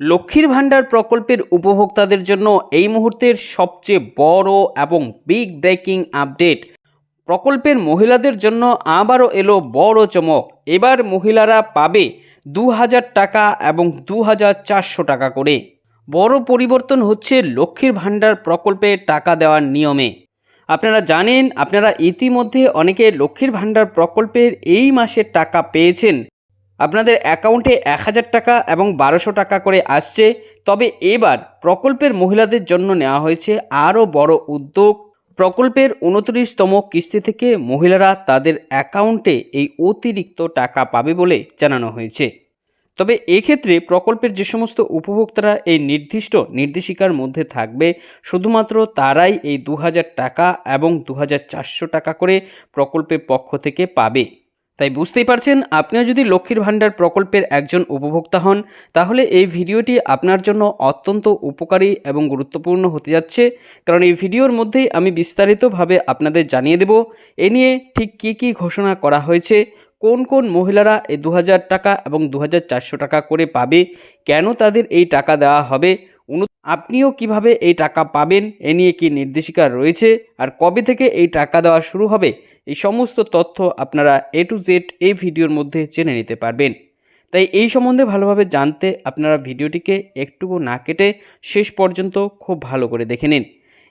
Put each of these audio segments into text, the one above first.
লক্ষ্মীর ভাণ্ডার প্রকল্পের উপভোক্তাদের জন্য এই মুহূর্তের সবচেয়ে বড় এবং বিগ ব্রেকিং আপডেট প্রকল্পের মহিলাদের জন্য আবারও এলো বড় চমক। এবার মহিলারা পাবে দু হাজার টাকা এবং দু হাজার চারশো টাকা করে। বড় পরিবর্তন হচ্ছে লক্ষ্মীর ভাণ্ডার প্রকল্পে টাকা দেওয়ার নিয়মে। আপনারা জানেন, আপনারা ইতিমধ্যে অনেকে লক্ষ্মীর ভাণ্ডার প্রকল্পের এই মাসের টাকা পেয়েছেন। আপনাদের অ্যাকাউন্টে এক হাজার টাকা এবং বারোশো টাকা করে আসছে। তবে এবার প্রকল্পের মহিলাদের জন্য নেওয়া হয়েছে আরও বড় উদ্যোগ। প্রকল্পের উনত্রিশতম কিস্তি থেকে মহিলারা তাদের অ্যাকাউন্টে এই অতিরিক্ত টাকা পাবে বলে জানানো হয়েছে। তবে এক্ষেত্রে প্রকল্পের যে সমস্ত উপভোক্তারা এই নির্দিষ্ট নির্দেশিকার মধ্যে থাকবে, শুধুমাত্র তারাই এই দু হাজার টাকা এবং দু হাজার চারশো টাকা করে প্রকল্পের পক্ষ থেকে পাবে। তাই বুঝতেই পারছেন, আপনিও যদি লক্ষ্মীর ভাণ্ডার প্রকল্পের একজন উপভোক্তা হন, তাহলে এই ভিডিওটি আপনার জন্য অত্যন্ত উপকারী এবং গুরুত্বপূর্ণ হতে যাচ্ছে। কারণ এই ভিডিওর মধ্যেই আমি বিস্তারিতভাবে আপনাদের জানিয়ে দেব, এ নিয়ে ঠিক কী কী ঘোষণা করা হয়েছে, কোন কোন মহিলারা এই দু হাজার টাকা এবং দু হাজার চারশো টাকা করে পাবে, কেন তাদের এই টাকা দেওয়া হবে আপনিও কীভাবে এই টাকা পাবেন, এ নিয়ে কি নির্দেশিকা রয়েছে, আর কবে থেকে এই টাকা দেওয়া শুরু হবে এই সমস্ত তথ্য আপনারা এ টু জেড এই ভিডিওর মধ্যে জেনে নিতে পারবেন। তাই এই সম্বন্ধে ভালোভাবে জানতে আপনারা ভিডিওটিকে একটুকু না কেটে শেষ পর্যন্ত খুব ভালো করে দেখে নিন।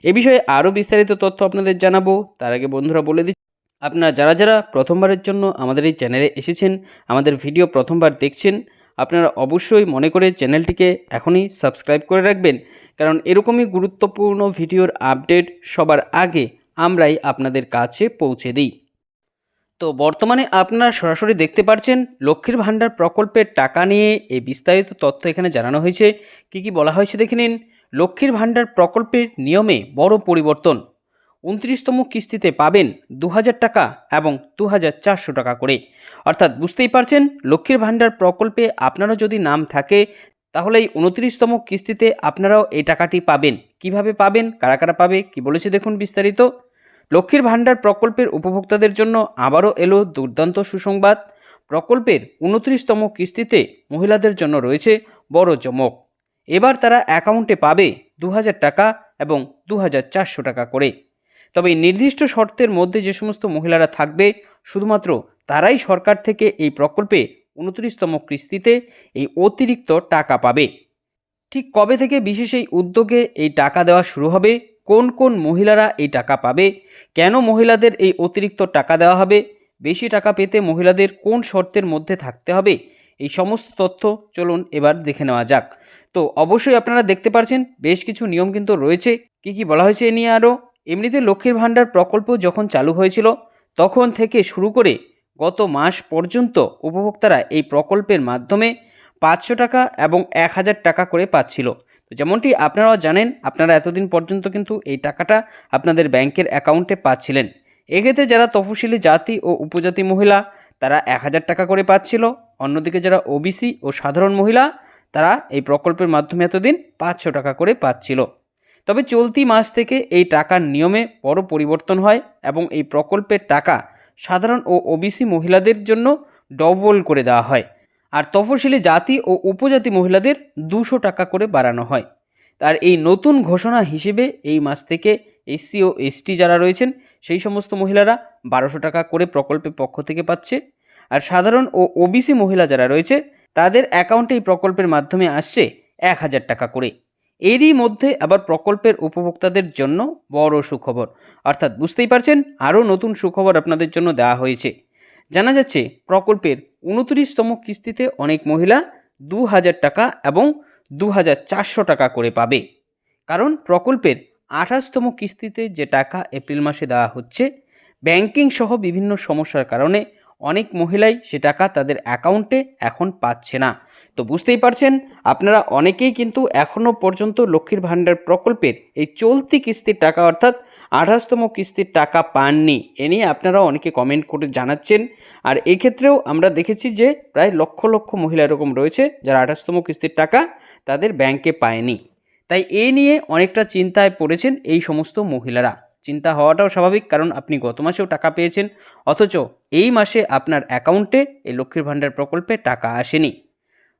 এ বিষয়ে আরও বিস্তারিত তথ্য আপনাদের জানাব। তার আগে বন্ধুরা বলে দিচ্ছি, আপনারা যারা যারা প্রথমবারের জন্য আমাদের এই চ্যানেলে এসেছেন, আমাদের ভিডিও প্রথমবার দেখছেন, আপনারা অবশ্যই মনে করে চ্যানেলটিকে এখনই সাবস্ক্রাইব করে রাখবেন। কারণ এরকমই গুরুত্বপূর্ণ ভিডিওর আপডেট সবার আগে আমরাই আপনাদের কাছে পৌঁছে দিই। তো বর্তমানে আপনারা সরাসরি দেখতে পাচ্ছেন লক্ষ্মীর ভাণ্ডার প্রকল্পের টাকা নিয়ে এই বিস্তারিত তথ্য এখানে জানানো হয়েছে। কি কি বলা হয়েছে দেখে নিন। লক্ষ্মীর ভাণ্ডার প্রকল্পের নিয়মে বড় পরিবর্তন। উনত্রিশতম কিস্তিতে পাবেন দু হাজার টাকা এবং দু হাজার চারশো টাকা করে। অর্থাৎ বুঝতেই পারছেন লক্ষ্মীর ভাণ্ডার প্রকল্পে আপনারও যদি নাম থাকে তাহলে এই উনত্রিশতম কিস্তিতে আপনারাও এই টাকাটি পাবেন। কীভাবে পাবেন, কারা কারা পাবে, কি বলেছে দেখুন বিস্তারিত। লক্ষ্মীর ভাণ্ডার প্রকল্পের উপভোক্তাদের জন্য আবারও এলো দুর্দান্ত সুসংবাদ। প্রকল্পের উনত্রিশতম কিস্তিতে মহিলাদের জন্য রয়েছে বড় চমক এবার তারা অ্যাকাউন্টে পাবে দু হাজার টাকা এবং দু হাজার চারশো টাকা করে। তবে নির্দিষ্ট শর্তের মধ্যে যে সমস্ত মহিলারা থাকবে, শুধুমাত্র তারাই সরকার থেকে এই প্রকল্পে উনত্রিশতম কিস্তিতে এই অতিরিক্ত টাকা পাবে। ঠিক কবে থেকে বিশেষ এই উদ্যোগে এই টাকা দেওয়া শুরু হবে কোন কোন মহিলারা এই টাকা পাবে? কেন মহিলাদের এই অতিরিক্ত টাকা দেওয়া হবে? বেশি টাকা পেতে মহিলাদের কোন শর্তের মধ্যে থাকতে হবে? এই সমস্ত তথ্য চলুন এবার দেখে নেওয়া যাক। তো অবশ্যই আপনারা দেখতে পারছেন, বেশ কিছু নিয়ম কিন্তু রয়েছে। কি কি বলা হয়েছে এ নিয়ে আরও? এমনিতে লক্ষ্মীর ভাণ্ডার প্রকল্প যখন চালু হয়েছিল, তখন থেকে শুরু করে গত মাস পর্যন্ত উপভোক্তারা এই প্রকল্পের মাধ্যমে পাঁচশো টাকা এবং এক হাজার টাকা করে পাচ্ছিল। তো যেমনটি আপনারাও জানেন, আপনারা এতদিন পর্যন্ত কিন্তু এই টাকাটা আপনাদের ব্যাংকের অ্যাকাউন্টে পাচ্ছিলেন। এক্ষেত্রে যারা তফসিলি জাতি ও উপজাতি মহিলা, তারা এক হাজার টাকা করে পাচ্ছিল। অন্যদিকে যারা ওবিসি ও সাধারণ মহিলা, তারা এই প্রকল্পের মাধ্যমে এতদিন পাঁচশো টাকা করে পাচ্ছিল। তবে চলতি মাস থেকে এই টাকার নিয়মে বড় পরিবর্তন হয় এবং এই প্রকল্পের টাকা সাধারণ ও ওবিসি মহিলাদের জন্য ডবল করে দেওয়া হয়। আর তফসিলি জাতি ও উপজাতি মহিলাদের দুশো টাকা করে বাড়ানো হয়। আর এই নতুন ঘোষণা হিসেবে এই মাস থেকে এসসি ও এসটি যারা রয়েছেন, সেই সমস্ত মহিলারা বারোশো টাকা করে প্রকল্পের পক্ষ থেকে পাচ্ছে। আর সাধারণ ও ওবিসি মহিলা যারা রয়েছে, তাদের অ্যাকাউন্টে এই প্রকল্পের মাধ্যমে আসছে এক হাজার টাকা করে। এরই মধ্যে আবার প্রকল্পের উপভোক্তাদের জন্য বড় সুখবর। অর্থাৎ বুঝতেই পারছেন, আরও নতুন সুখবর আপনাদের জন্য দেওয়া হয়েছে। জানা যাচ্ছে, প্রকল্পের উনত্রিশতম কিস্তিতে অনেক মহিলা দু হাজার টাকা এবং দু হাজার চারশো টাকা করে পাবে। কারণ প্রকল্পের আঠাশতম কিস্তিতে যে টাকা এপ্রিল মাসে দেওয়া হচ্ছে, ব্যাংকিং সহ বিভিন্ন সমস্যার কারণে অনেক মহিলাই সে টাকা তাদের অ্যাকাউন্টে এখন পাচ্ছে না। তো বুঝতেই পারছেন, আপনারা অনেকেই কিন্তু এখনও পর্যন্ত লক্ষ্মীর ভাণ্ডার প্রকল্পের এই চলতি কিস্তির টাকা অর্থাৎ আঠাশতম কিস্তির টাকা পাননি। এ নিয়ে আপনারা অনেকে কমেন্ট করে জানাচ্ছেন। আর এক্ষেত্রেও আমরা দেখেছি যে প্রায় লক্ষ লক্ষ মহিলা এরকম রয়েছে যারা আঠাশতম কিস্তির টাকা তাদের ব্যাংকে পায়নি। তাই এ নিয়ে অনেকটা চিন্তায় পড়েছেন এই সমস্ত মহিলারা। চিন্তা হওয়াটাও স্বাভাবিক কারণ আপনি গত মাসেও টাকা পেয়েছেন, অথচ এই মাসে আপনার অ্যাকাউন্টে এই লক্ষ্মীর ভাণ্ডার প্রকল্পে টাকা আসেনি।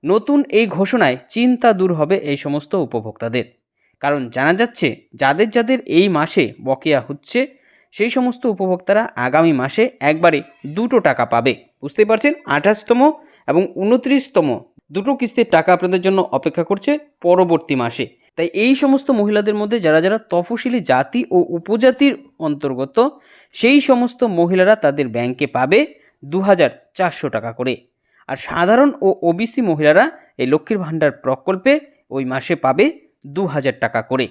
নতুন এই ঘোষণায় চিন্তা দূর হবে এই সমস্ত উপভোক্তাদের। কারণ জানা যাচ্ছে যাদের যাদের এই মাসে বকেয়া হচ্ছে, সেই সমস্ত উপভোক্তারা আগামী মাসে একবারে দুটো টাকা পাবে। বুঝতেই পারছেন? আঠাশতম এবং উনত্রিশতম দুটো কিস্তির টাকা আপনাদের জন্য অপেক্ষা করছে পরবর্তী মাসে। তাই এই সমস্ত মহিলাদের মধ্যে যারা যারা তফসিলি জাতি ও উপজাতির অন্তর্গত, সেই সমস্ত মহিলারা তাদের ব্যাংকে পাবে দু হাজার চারশো টাকা করে। আর সাধারণ ও ওবিসি মহিলারা এই লক্ষ্মীর ভাণ্ডার প্রকল্পে ওই মাসে পাবে দু হাজার টাকা করে।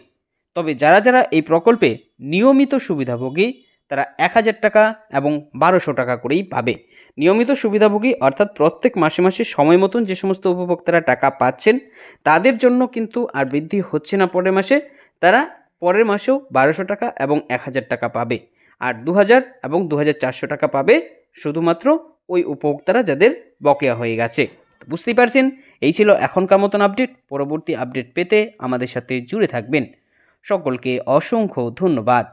তবে যারা যারা এই প্রকল্পে নিয়মিত সুবিধাভোগী, তারা এক হাজার টাকা এবং বারোশো টাকা করেই পাবে। নিয়মিত সুবিধাভোগী অর্থাৎ প্রত্যেক মাসে মাসে সময় মতন যে সমস্ত উপভোক্তারা টাকা পাচ্ছেন, তাদের জন্য কিন্তু আর বৃদ্ধি হচ্ছে না পরের মাসে। তারা পরের মাসেও বারোশো টাকা এবং এক হাজার টাকা পাবে। আর দু হাজার এবং দু হাজার চারশো টাকা পাবে শুধুমাত্র ওই উপভোক্তারা যাদের বকেয়া হয়ে গেছে। বুঝতেই পারছেন? এই ছিল এখনকার মতন আপডেট পরবর্তী আপডেট পেতে আমাদের সাথে জুড়ে থাকবেন। সকলকে অসংখ্য ধন্যবাদ।